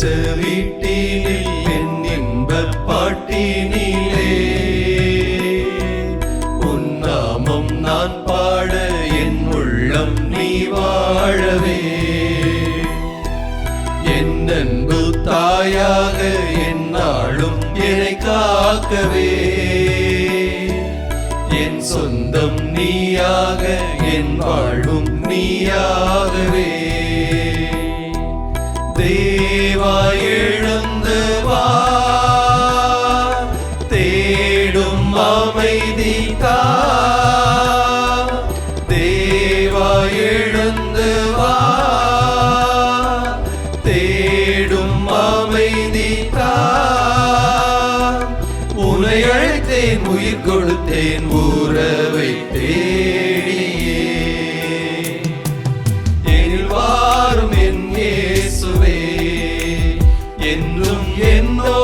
உச்ச வீட்டினில் என் இன்பப் பாட்டினிலே உன் நாமம் நான் பாட என் உள்ளம் நீ வாழவே என் அன்பு தாயாக என் நாளும் என்னை காக்கவே என் சொந்தம் நீயாக என் வாழும் நீயாகவே தேவ தேடும் அமைதி தேவா எழுந்து வா. தேடும் அமைதி தா. உன்னை அழைத்தேன் உயிர் கொடுத்தேன் உறவை தேடியே. எனில் வாரும் என் இயேசுவே என்றும் என்னோ